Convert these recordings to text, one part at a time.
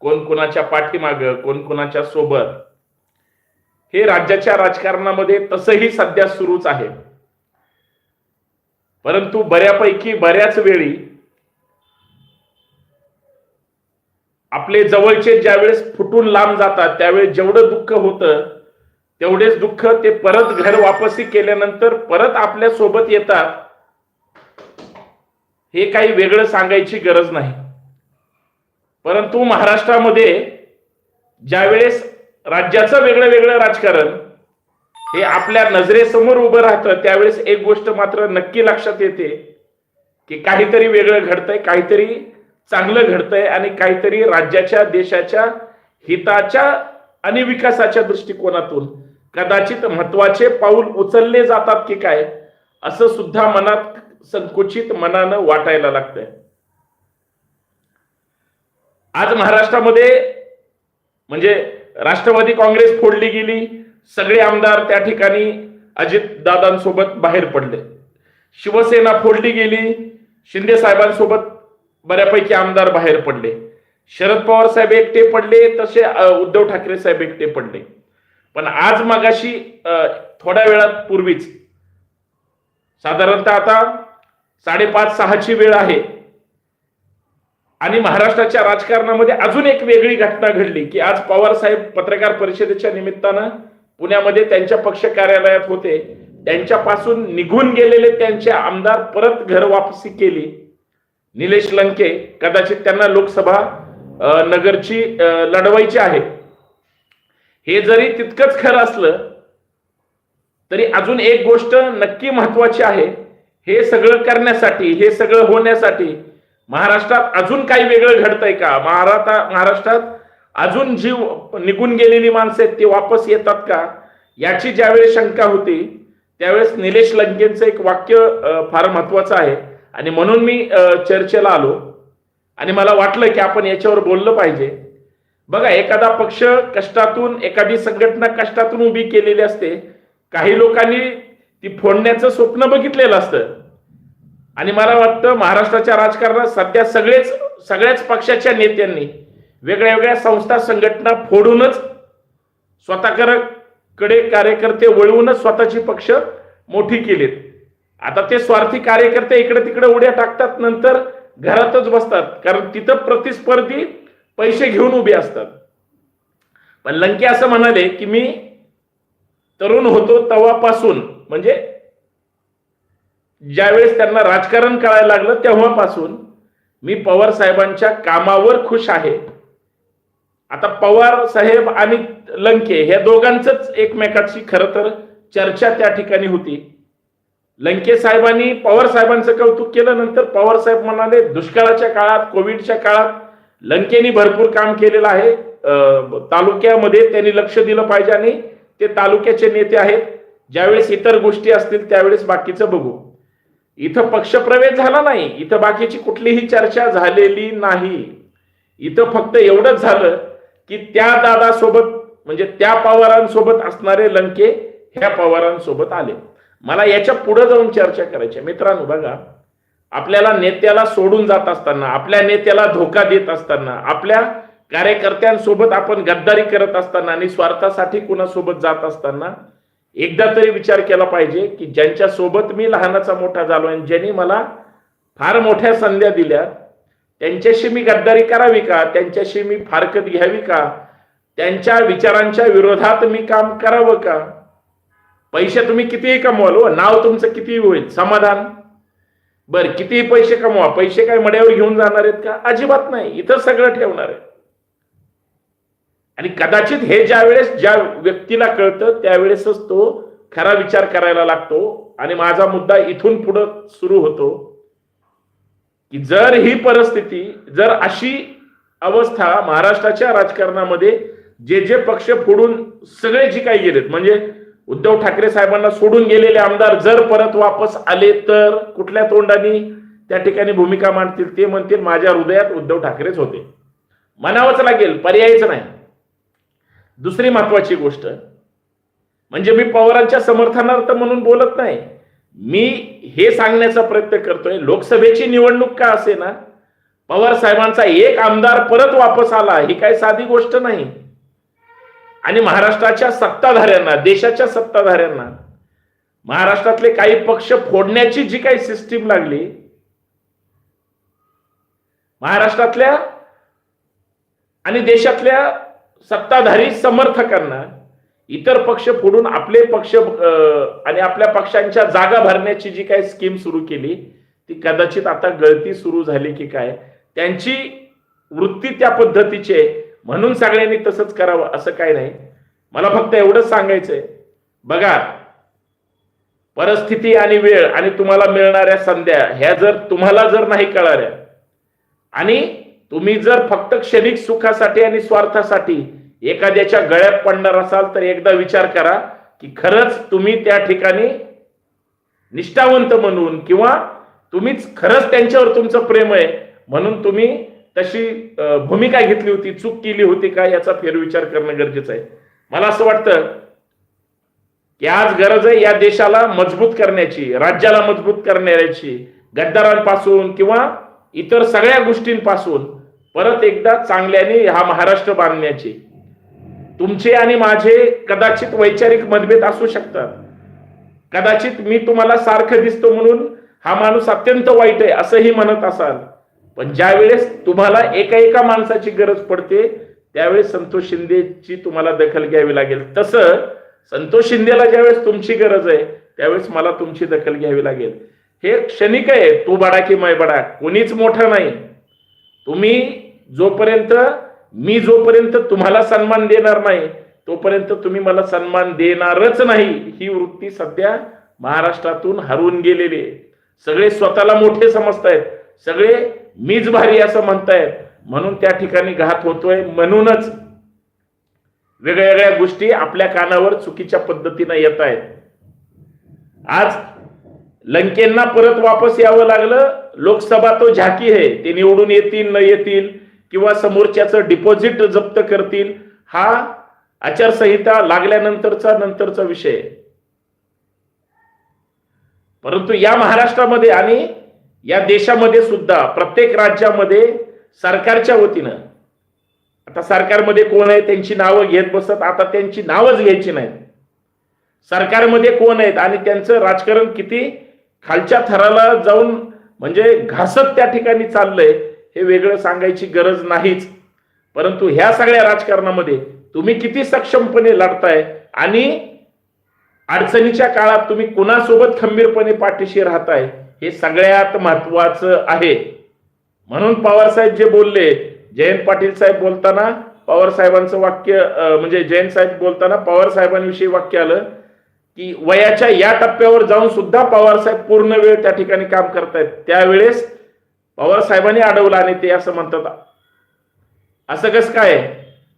कोण कोणाच्या पाठीमाग कोण कोणाच्या सोबत? हे राज्याच्या राजकारणामध्ये तसंही सध्या सुरूच आहे. परंतु बऱ्यापैकी बऱ्याच वेळी आपले जवळचे ज्यावेळेस फुटून लांब जातात त्यावेळेस जेवढं दुःख होतं तेवढेच दुःख ते परत घर वापसी केल्यानंतर परत आपल्यासोबत येतात हे काही वेगळं सांगायची गरज नाही. परंतु महाराष्ट्रामध्ये ज्यावेळेस राज्याचं वेगळं वेगळं राजकारण हे आपल्या नजरेसमोर उभं राहतं त्यावेळेस एक गोष्ट मात्र नक्की लक्षात येते की काहीतरी वेगळं घडतंय काहीतरी चांगलं घडतंय आणि काहीतरी राज्याच्या देशाच्या हिताच्या आणि विकासाच्या दृष्टिकोनातून कदाचित महत्त्वाचे पाऊल उचलले जातात की काय असं सुद्धा मनात संकुचित मनानं वाटायला लागतंय. आज महाराष्ट्रामध्ये म्हणजे राष्ट्रवादी काँग्रेस फोडली गेली सगळे आमदार त्या ठिकाणी अजित दादांसोबत बाहेर पडले. शिवसेना फोडली गेली शिंदे साहेबांसोबत बऱ्यापैकी आमदार बाहेर पडले. शरद पवार साहेब एकटे पडले तसे उद्धव ठाकरे साहेब एकटे पडले. पण आज मागाशी थोड्या वेळात पूर्वीच साधारणतः आता साडेपाच सहाची वेळ आहे. आणि महाराष्ट्राच्या राजकारणामध्ये अजून एक वेगळी घटना घडली की आज पवार साहेब पत्रकार परिषदेच्या निमित्तानं पुण्यामध्ये त्यांच्या पक्ष कार्यालयात होते. त्यांच्यापासून निघून गेलेले त्यांचे आमदार परत घर वापसी केली. निलेश लंके कदाचित त्यांना लोकसभा नगरची लढवायची आहे. हे जरी तितकंच खरं असलं तरी अजून एक गोष्ट नक्की महत्वाची आहे. हे सगळं करण्यासाठी हे सगळं होण्यासाठी महाराष्ट्रात अजून काही वेगळं घडतंय का? महाराष्ट्रात महाराष्ट्रात अजून जी निघून गेलेली माणसं आहेत ती वापस येतात का? याची ज्यावेळेस शंका होती त्यावेळेस निलेश लंकेंचं एक वाक्य फार महत्वाचं आहे. आणि म्हणून मी चर्चेला आलो. आणि मला वाटलं की आपण याच्यावर बोललं पाहिजे. बघा एखादा पक्ष कष्टातून एखादी संघटना कष्टातून उभी केलेली असते. काही लोकांनी ती फोडण्याचं स्वप्न बघितलेलं असतं. आणि मला वाटतं महाराष्ट्राच्या राजकारणात सध्या सगळेच सगळ्याच पक्षाच्या नेत्यांनी वेगळ्या वेगळ्या संस्था संघटना फोडूनच स्वतःकडे कार्यकर्ते वळवूनच स्वतःची पक्ष मोठी केलीत. आता ते स्वार्थी कार्यकर्ते इकडे तिकडे उड्या टाकतात नंतर घरातच बसतात. कारण तिथं प्रतिस्पर्धी पैसे घेऊन उभे असतात. पण लंके असं म्हणाले की मी तरुण होतो तेव्हापासून म्हणजे ज्यावेळेस त्यांना राजकारण कळायला लागलं तेव्हापासून मी पवार साहेबांच्या कामावर खुश आहे. आता पवार साहेब आणि लंके ह्या दोघांचंच एकमेकाची खरं तर चर्चा त्या ठिकाणी होती. लंके साहेबांनी पवार साहेबांचं कौतुक केलं नंतर पवार साहेब म्हणाले दुष्काळाच्या काळात कोविडच्या काळात लंकेनी भरपूर काम केलेलं आहे. तालुक्यामध्ये त्यांनी लक्ष दिलं पाहिजे आणि ते तालुक्याचे नेते आहेत. ज्यावेळेस इतर गोष्टी असतील त्यावेळेस बाकीचं बघू. इथं पक्षप्रवेश झाला नाही इथं बाकीची कुठलीही चर्चा झालेली नाही. इथं फक्त एवढंच झालं की त्या दादासोबत म्हणजे त्या पवारांसोबत असणारे लंके ह्या पवारांसोबत आले. मला याच्यापुढे जाऊन चर्चा करायची मित्रांनो बघा आपल्याला नेत्याला सोडून जात असताना आपल्या नेत्याला धोका देत असताना आपल्या कार्यकर्त्यांसोबत आपण गद्दारी करत असताना आणि स्वार्थासाठी कुणासोबत जात असताना एकदा तरी विचार केला पाहिजे की ज्यांच्या सोबत मी लहानाचा मोठा झालो आणि ज्यांनी मला फार मोठ्या संध्या दिल्या त्यांच्याशी मी गद्दारी करावी का? त्यांच्याशी मी फारकत घ्यावी का? त्यांच्या विचारांच्या विरोधात मी काम करावं का? पैसे तुम्ही कितीही कमवाल हो, नाव तुमचं कितीही होईल समाधान. बर कितीही पैसे कमवा पैसे काय मड्यावर घेऊन जाणार आहेत का? अजिबात नाही इथं सगळं ठेवणार आहे आणि कदाचित हे ज्या वेळेस ज्या व्यक्तीला कळतं त्यावेळेसच तो खरा विचार करायला लागतो. आणि माझा मुद्दा इथून पुढं सुरू होतो की जर ही परिस्थिती जर अशी अवस्था महाराष्ट्राच्या राजकारणामध्ये जे जे पक्ष फोडून सगळे जी काही गेलेत म्हणजे उद्धव ठाकरे साहेबांना सोडून गेलेले आमदार जर परत वापस आले तर कुठल्या तोंडाने त्या ठिकाणी भूमिका मांडतील ते म्हणतील माझ्या हृदयात उद्धव ठाकरेच होते. म्हणावंच लागेल पर्यायच नाही. दुसरी महत्वाची गोष्ट म्हणजे मी पवारांच्या समर्थनार्थ म्हणून बोलत नाही. मी हे सांगण्याचा प्रयत्न करतोय लोकसभेची निवडणूक का असे ना पवार साहेबांचा एक आमदार परत वापस आला ही काही साधी गोष्ट नाही. आणि महाराष्ट्राच्या सत्ताधाऱ्यांना देशाच्या सत्ताधाऱ्यांना महाराष्ट्रातले काही पक्ष फोडण्याची जी काही सिस्टीम लागली महाराष्ट्रातल्या आणि देशातल्या सत्ताधारी समर्थकांना इतर पक्ष फोडून आपले पक्ष आणि आपल्या पक्षांच्या जागा भरण्याची जी काही स्कीम सुरू केली ती कदाचित आता गळती सुरू झाली की काय त्यांची वृत्ती त्या पद्धतीची आहे. म्हणून सगळ्यांनी तसंच करावं असं काय नाही. मला फक्त एवढंच सांगायचंय. बघा परिस्थिती आणि वेळ आणि तुम्हाला मिळणाऱ्या संध्या ह्या जर तुम्हाला जर नाही कळाल्या आणि तुम्ही जर फक्त क्षणिक सुखासाठी आणि स्वार्थासाठी एखाद्याच्या गळ्यात पडणार असाल तर एकदा विचार करा की खरंच तुम्ही त्या ठिकाणी निष्ठावंत म्हणून किंवा तुम्हीच खरंच त्यांच्यावर तुमचं प्रेम आहे म्हणून तुम्ही तशी भूमिका घेतली होती चूक केली होती का याचा फेरविचार करणं गरजेचं आहे. मला असं वाटतं की आज गरज आहे या देशाला मजबूत करण्याची राज्याला मजबूत करण्याची गद्दारांपासून किंवा इतर सगळ्या गोष्टींपासून परत एकदा चांगल्याने हा महाराष्ट्र बांधण्याची. तुमचे आणि माझे कदाचित वैचारिक मतभेद असू शकतात. कदाचित मी तुम्हाला सारखं दिसतो म्हणून हा माणूस अत्यंत वाईट आहे असंही म्हणत असाल. पण ज्या वेळेस तुम्हाला एका एका माणसाची गरज पडते त्यावेळेस संतोष शिंदेची तुम्हाला दखल घ्यावी लागेल. तसं संतोष शिंदेला ज्यावेळेस तुमची गरज आहे त्यावेळेस मला तुमची दखल घ्यावी लागेल. हे क्षणिक आहे तू बडा की मै बडा कोणीच मोठा नाही. तुम्ही जोपर्यंत मी जोपर्यंत तुम्हाला सन्मान देणार नाही तोपर्यंत तुम्ही मला सन्मान देणारच नाही ही वृत्ती सध्या महाराष्ट्रातून हरवून गेलेली आहे. सगळे स्वतःला मोठे समजतायत सगळे मीच भारी असं म्हणतायत म्हणून त्या ठिकाणी घात होतोय म्हणूनच वेगवेगळ्या गोष्टी आपल्या कानावर चुकीच्या पद्धतीनं येत आहेत. आज लंकेंना परत वापस यावं लागलं लोकसभा तो झाकी आहे ते निवडून येतील न येतील किंवा समोरच्याचं डिपॉझिट जप्त करतील हा आचारसंहिता लागल्यानंतरचा नंतरचा विषय. परंतु या महाराष्ट्रामध्ये आणि या देशामध्ये सुद्धा प्रत्येक राज्यामध्ये सरकारच्या वतीनं आता सरकारमध्ये कोण आहे त्यांची नावं घेत बसत आता त्यांची नावच घ्यायची नाहीत. सरकारमध्ये कोण आहेत आणि त्यांचं राजकारण किती खालच्या थराला जाऊन म्हणजे घासत त्या ठिकाणी चाललंय हे वेगळं सांगायची गरज नाहीच. परंतु ह्या सगळ्या राजकारणामध्ये तुम्ही किती सक्षमपणे लढताय आणि अडचणीच्या काळात तुम्ही कुणासोबत खंबीरपणे पाठीशी राहताय हे सगळ्यात महत्वाचं आहे. म्हणून पवार साहेब जे बोलले जयंत पाटील साहेब बोलताना पवार साहेबांचं वाक्य म्हणजे जयंत साहेब बोलताना पवार साहेबांविषयी वाक्य आलं की वयाच्या या टप्प्यावर जाऊन सुद्धा पवार साहेब पूर्ण वेळ त्या ठिकाणी काम करतायत. त्यावेळेस पवार साहेबांनी अडवलं आणि ते असं म्हणतात असं कसं काय?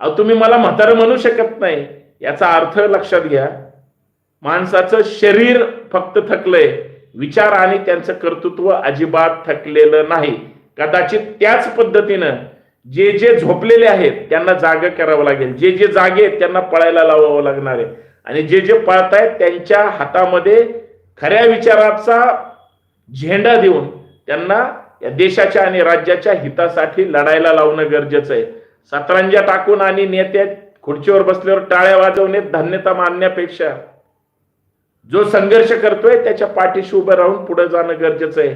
अहो तुम्ही मला म्हातारं म्हणू शकत नाही. याचा अर्थ लक्षात घ्या माणसाचं शरीर फक्त थकलंय विचार आणि त्यांचं कर्तृत्व अजिबात थकलेलं नाही. कदाचित त्याच पद्धतीनं जे जे झोपलेले आहेत त्यांना जाग करावं लागेल. जे जे जागे आहेत त्यांना पळायला लावावं लागणार आहे. आणि जे जे पळतायत त्यांच्या हातामध्ये खऱ्या विचाराचा झेंडा देऊन त्यांना या देशाच्या आणि राज्याच्या हितासाठी लढायला लावणं गरजेचं आहे. सतरंजा टाकून आणि नेते खुर्चीवर बसल्यावर टाळ्या वाजवणे धन्यता मानण्यापेक्षा जो संघर्ष करतोय त्याच्या पाठीशी उभं राहून पुढे जाणं गरजेचं आहे.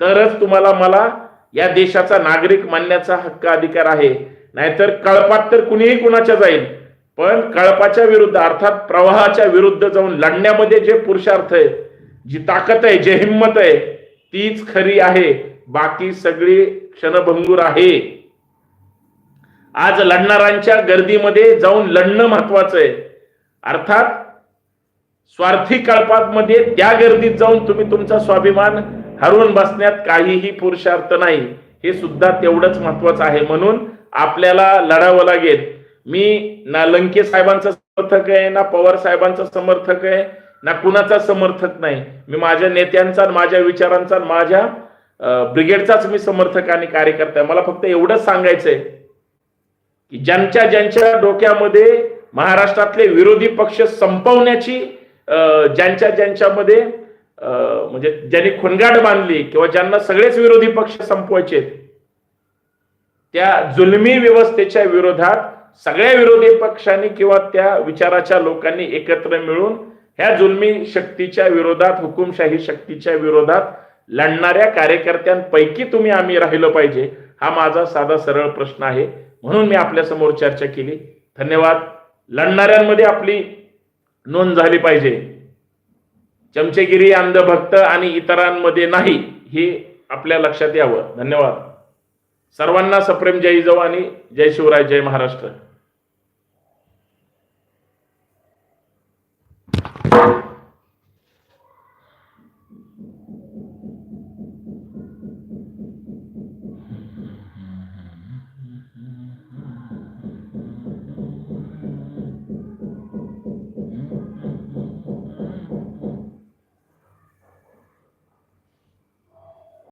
तरच तुम्हाला मला या देशाचा नागरिक मानण्याचा हक्क अधिकार आहे. नाहीतर कळपात तर कुणीही कुणाच्या जाईल. पण कळपाच्या विरुद्ध अर्थात प्रवाहाच्या विरुद्ध जाऊन लढण्यामध्ये जे पुरुषार्थ आहे जी ताकद आहे जे हिंमत आहे तीच खरी आहे. बाकी सगळी क्षणभंगूर आहे. आज लढणाऱ्यांच्या गर्दीमध्ये जाऊन लढणं महत्वाचं आहे. अर्थात स्वार्थी कळपामध्ये त्या गर्दीत जाऊन तुम्ही तुमचा स्वाभिमान हरवून बसण्यात काहीही पुरुषार्थ नाही. हे सुद्धा तेवढंच महत्वाचं आहे. म्हणून आपल्याला लढावं लागेल. मी ना लंके साहेबांचा समर्थक आहे ना पवार साहेबांचा समर्थक आहे ना कुणाचा समर्थक नाही. मी माझ्या नेत्यांचा माझ्या विचारांचा माझ्या ब्रिगेडचाच मी समर्थक आणि कार्यकर्ता आहे. मला फक्त एवढंच सांगायचंय की ज्यांच्या ज्यांच्या डोक्यामध्ये महाराष्ट्रातले विरोधी पक्ष संपवण्याची ज्यांच्या ज्यांच्यामध्ये म्हणजे ज्यांनी खुणगाट बांधली किंवा ज्यांना सगळेच विरोधी पक्ष संपवायचे त्या जुलमी व्यवस्थेच्या विरोधात सगळ्या विरोधी पक्षांनी किंवा त्या विचाराच्या लोकांनी एकत्र मिळून ह्या जुलमी शक्तीच्या विरोधात हुकुमशाही शक्तीच्या विरोधात लढणाऱ्या कार्यकर्त्यांपैकी तुम्ही आम्ही राहिलो पाहिजे. हा माझा साधा सरळ प्रश्न आहे. म्हणून मी आपल्यासमोर चर्चा केली. धन्यवाद. लढणाऱ्यांमध्ये आपली नोंद झाली पाहिजे. चमचेगिरी अंधभक्त आणि इतरांमध्ये नाही हे आपल्या लक्षात यावं. धन्यवाद. सर्वांना सप्रेम जय जाऊ आणि जय शिवराय जय महाराष्ट्र.